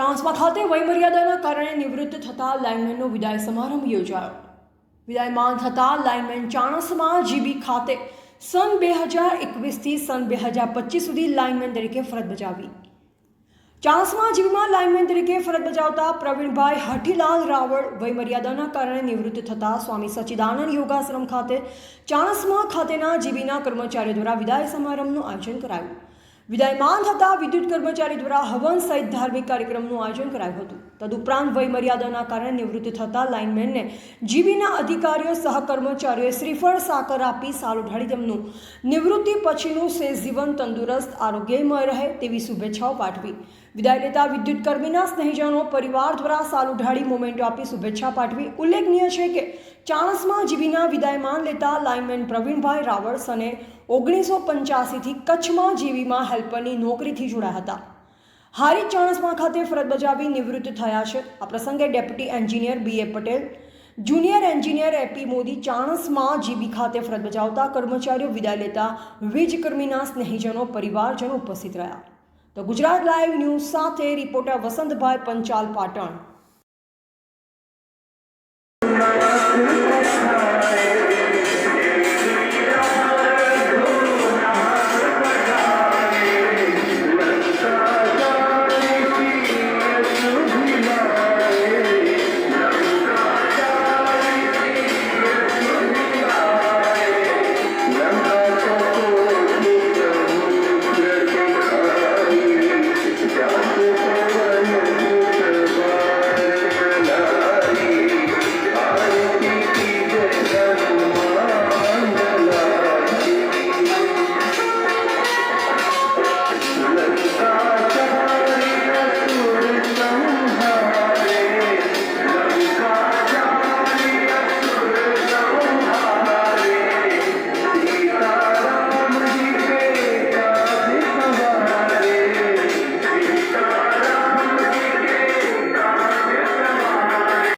ચાણસ્મા ખાતે વયમર્યાદાના કારણે નિવૃત્ત થતા લાઇનમેનનો વિદાય સમારંભ યોજાયો. વિદાયમાન થતા લાઇનમેન ચાણસમાં જીબી ખાતે સન બે હજાર એકવીસથી સન બે હજાર પચીસ સુધી લાઇનમેન તરીકે ફરજ બજાવી. ચાણસમાં જીબીમાં લાઇનમેન તરીકે ફરજ બજાવતા પ્રવીણભાઈ હઠીલાલ રાવળ વયમર્યાદાના કારણે નિવૃત્ત થતા સ્વામી સચ્ચિદાનંદ યોગાશ્રમ ખાતે ચાણસમાં ખાતેના જીબીના કર્મચારીઓ દ્વારા વિદાય સમારંભનું આયોજન કરાયું. વિદાયમાન થતા વિદ્યુત કર્મચારી દ્વારા હવન સહિત ધાર્મિક કાર્યક્રમનું આયોજન કરાયું હતું. તદુપરાંત વયમર્યાદાના કારણે નિવૃત્ત થતા લાઇનમેનને જીબીના અધિકારીઓ, સહકર્મચારીઓએ શ્રીફળ સાકર આપી સાલ ઉઢાડી તેમનું નિવૃત્તિ પછીનું શેષ જીવન તંદુરસ્ત, આરોગ્યમય રહે તેવી શુભેચ્છાઓ પાઠવી. વિદાય લેતા વિદ્યુત કર્મીના સ્નેહીજનો પરિવાર દ્વારા સાલ ઉઢાડી મોમેન્ટો આપી શુભેચ્છા પાઠવી. ઉલ્લેખનીય છે કે ચાણસ્મા જીબીના વિદાયમાન લેતા લાઇનમેન પ્રવીણભાઈ રાવળસ અને ઓગણીસો પંચ્યાસીથી કચ્છમાં જીવીમાં હેલ્પરની નોકરીથી જોડાયા હતા. હારી ચાણસમાં ખાતે ફરજ બજાવી નિવૃત્ત થયા છે. આ પ્રસંગે deputy engineer B A Patel, junior engineer AP Modi Chanasma GB ખાતે ફરજ બજાવતા કર્મચારીઓ વિદાય લેતા વીજકર્મીના સ્નેહીજનો, પરિવારજનો ઉપસ્થિત રહ્યા. તો ગુજરાત લાઈવ ન્યૂઝ સાથે રિપોર્ટર વસંતભાઈ પંચાલ પાટણ.